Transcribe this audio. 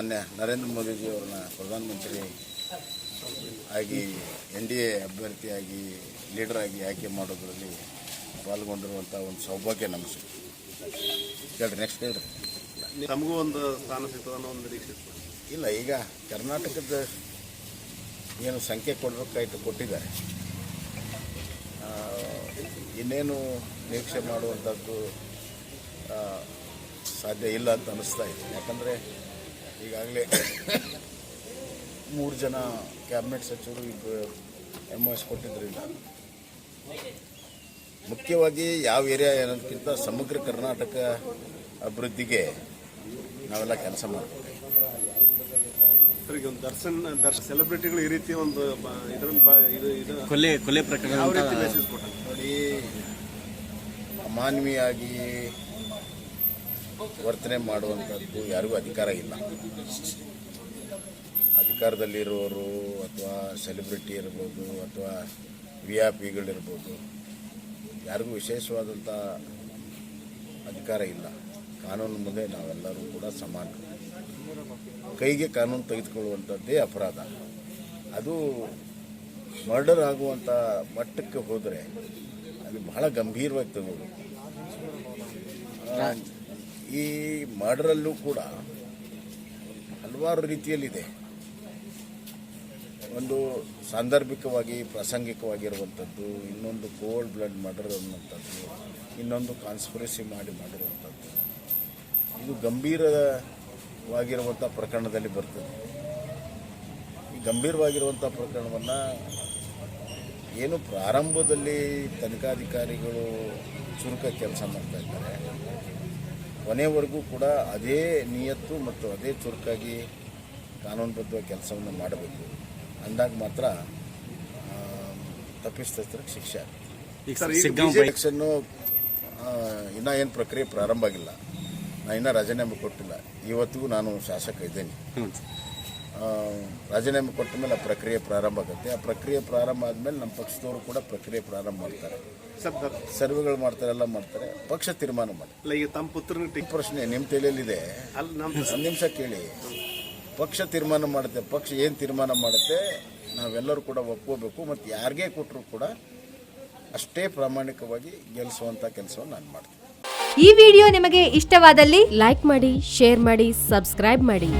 ಮಾನ್ಯ ನರೇಂದ್ರ ಮೋದಿಜಿಯವ್ರನ್ನ ಪ್ರಧಾನಮಂತ್ರಿ ಆಗಿ ಎನ್ ಡಿ ಎ ಅಭ್ಯರ್ಥಿಯಾಗಿ ಲೀಡರ್ ಆಗಿ ಆಯ್ಕೆ ಮಾಡೋದ್ರಲ್ಲಿ ಪಾಲ್ಗೊಂಡಿರುವಂಥ ಒಂದು ಸೌಭಾಗ್ಯ ನಮ್ಮ ಹೇಳ್ರಿ ನೆಕ್ಸ್ಟ್ ಹೇಳ್ರಿ. ನಮಗೂ ಒಂದು ಸ್ಥಾನ ಸಿಗ್ತದೆ ಅನ್ನೋ ಒಂದು ನಿರೀಕ್ಷೆ ಇಲ್ಲ ಈಗ ಕರ್ನಾಟಕದ ಏನು ಸಂಖ್ಯೆ ಕೊಡಬೇಕಾಯ್ತು ಕೊಟ್ಟಿದ್ದಾರೆ. ಇನ್ನೇನು ನಿರೀಕ್ಷೆ ಮಾಡುವಂಥದ್ದು ಸಾಧ್ಯ ಇಲ್ಲ ಅಂತ ಅನ್ನಿಸ್ತಾ ಇದೆ. ಯಾಕಂದರೆ ಈಗಾಗಲೇ ಮೂರು ಜನ ಕ್ಯಾಬಿನೆಟ್ ಸಚಿವರು ಇಬ್ಬರು ಎಂ ಎಸ್ ಕೊಟ್ಟಿದ್ದರಿಂದ ಮುಖ್ಯವಾಗಿ ಯಾವ ಏರಿಯಾ ಏನೋದಕ್ಕಿಂತ ಸಮಗ್ರ ಕರ್ನಾಟಕ ಅಭಿವೃದ್ಧಿಗೆ ನಾವೆಲ್ಲ ಕೆಲಸ ಮಾಡ್ತೀವಿ. ಸರ್ ಒಂದು ದರ್ಶನ್ ದರ್ಶನ್ ಸೆಲೆಬ್ರಿಟಿಗಳು ಈ ರೀತಿ ಒಂದು ಬ- ಇದರಲ್ಲಿ ಬ- ಇದು ಇದು ಕೊಲೆ ಕೊಲೆ ಪ್ರಕರಣ ನೋಡಿ ಅಮಾನವೀಯಾಗಿ ವರ್ತನೆ ಮಾಡುವಂಥದ್ದು ಯಾರಿಗೂ ಅಧಿಕಾರ ಇಲ್ಲ. ಅಧಿಕಾರದಲ್ಲಿರೋರು ಅಥವಾ ಸೆಲೆಬ್ರಿಟಿ ಇರ್ಬೋದು ಅಥವಾ ವಿ ಆರ್ ಪಿಗಳಿರ್ಬೋದು ಯಾರಿಗೂ ವಿಶೇಷವಾದಂಥ ಅಧಿಕಾರ ಇಲ್ಲ. ಕಾನೂನು ಮುಂದೆ ನಾವೆಲ್ಲರೂ ಕೂಡ ಸಮಾನ. ಕೈಗೆ ಕಾನೂನು ತೆಗೆದುಕೊಳ್ಳುವಂಥದ್ದೇ ಅಪರಾಧ. ಅದು ಮರ್ಡರ್ ಆಗುವಂಥ ಮಟ್ಟಕ್ಕೆ ಹೋದರೆ ಅದು ಬಹಳ ಗಂಭೀರವಾಗಿ ತಗೋಬೇಕು ಈ ಮರ್ಡರಲ್ಲೂ ಕೂಡ ಹಲವಾರು ರೀತಿಯಲ್ಲಿದೆ. ಒಂದು ಸಾಂದರ್ಭಿಕವಾಗಿ, ಪ್ರಾಸಂಗಿಕವಾಗಿರುವಂಥದ್ದು, ಇನ್ನೊಂದು ಕೋಲ್ಡ್ ಬ್ಲಡ್ ಮರ್ಡರ್ ಅನ್ನುವಂಥದ್ದು, ಇನ್ನೊಂದು ಕಾನ್ಸ್ಪಿರಸಿ ಮಾಡಿ ಮಾಡಿರುವಂಥದ್ದು. ಇದು ಗಂಭೀರವಾಗಿರುವಂಥ ಪ್ರಕರಣದಲ್ಲಿ ಬರ್ತದೆ. ಈ ಗಂಭೀರವಾಗಿರುವಂಥ ಪ್ರಕರಣವನ್ನು ಏನು ಪ್ರಾರಂಭದಲ್ಲಿ ತನಿಖಾಧಿಕಾರಿಗಳು ಚುರುಕ ಕೆಲಸ ಮಾಡ್ತಾ ಇದ್ದಾರೆ. ಕೊನೆವರೆಗೂ ಕೂಡ ಅದೇ ನಿಯತ್ತು ಮತ್ತು ಅದೇ ಚುರುಕಾಗಿ ಕಾನೂನುಬದ್ಧ ಕೆಲಸವನ್ನು ಮಾಡಬೇಕು. ಅಂದಾಗ ಮಾತ್ರ ತಪ್ಪಿಸ್ತಿರ ಶಿಕ್ಷೆ ಆಗುತ್ತೆ. ಎಲೆಕ್ಷನ್ನು ಇನ್ನೂ ಏನು ಪ್ರಕ್ರಿಯೆ ಪ್ರಾರಂಭ ಆಗಿಲ್ಲ. ನಾನು ಇನ್ನೂ ರಾಜೀನಾಮೆ ಕೊಟ್ಟಿಲ್ಲ. ಇವತ್ತಿಗೂ ನಾನು ಶಾಸಕ ಇದ್ದೇನೆ. ರಾಜೀನಾಮೆ ಕೊಟ್ಟ ಮೇಲೆ ಆ ಪ್ರಕ್ರಿಯೆ ಪ್ರಾರಂಭ ಆಗುತ್ತೆ. ಆ ಪ್ರಕ್ರಿಯೆ ಪ್ರಾರಂಭ ಆದಮೇಲೆ ನಮ್ಮ ಪಕ್ಷದವರು ಕೂಡ ಪ್ರಕ್ರಿಯೆ ಪ್ರಾರಂಭ ಮಾಡ್ತಾರೆ. ಸರ್ ಸರ್ವೆಗಳು ಮಾಡ್ತಾರೆ ಎಲ್ಲ ಮಾಡ್ತಾರೆ. ಪಕ್ಷ ತೀರ್ಮಾನ ಮಾಡಿ. ಅಲ್ಲ ಈಗ ತಮ್ಮ ಪುತ್ರನ ಪ್ರಶ್ನೆ ನಿಮ್ಮ ತಲೆಯಲ್ಲಿದೆ. ಅಲ್ಲಿ ನಮ್ಮ ಒಂದು ನಿಮಿಷ ಕೇಳಿ. ಪಕ್ಷ ತೀರ್ಮಾನ ಮಾಡುತ್ತೆ ಪಕ್ಷ ಏನು ತೀರ್ಮಾನ ಮಾಡುತ್ತೆ ನಾವೆಲ್ಲರೂ ಕೂಡ ಒಪ್ಕೋಬೇಕು. ಮತ್ತು ಯಾರಿಗೇ ಕೊಟ್ಟರು ಕೂಡ ಅಷ್ಟೇ ಪ್ರಾಮಾಣಿಕವಾಗಿ ಗೆಲ್ಲಿಸುವಂಥ ಕೆಲಸವನ್ನು ನಾನು ಮಾಡ್ತೀನಿ. ಈ ವಿಡಿಯೋ ನಿಮಗೆ ಇಷ್ಟವಾದಲ್ಲಿ ಲೈಕ್ ಮಾಡಿ ಶೇರ್ ಮಾಡಿ ಸಬ್ಸ್ಕ್ರೈಬ್ ಮಾಡಿ.